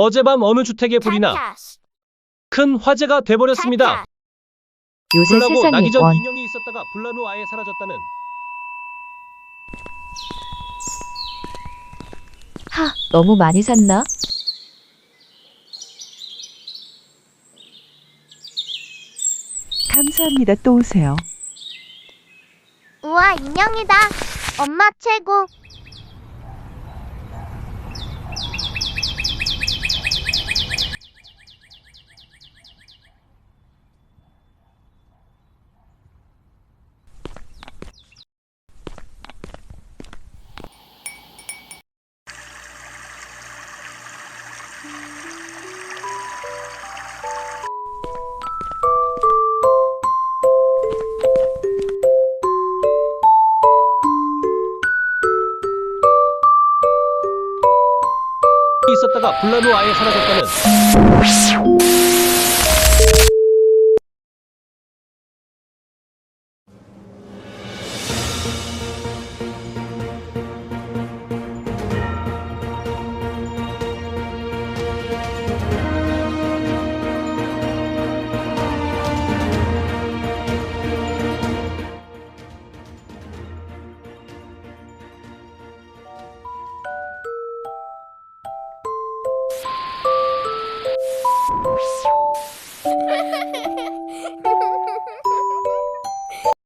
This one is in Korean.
어젯밤 어느 주택에 불이 나 큰 화재가 돼버렸습니다. 요새 불나고 세상에 나기 전 원 인형이 있었다가 불난 후 아예 사라졌다는 하, 너무 많이 샀나? 감사합니다. 또 오세요. 우와, 인형이다. 엄마 최고. 있었다가 불난 후 아예 사라졌다는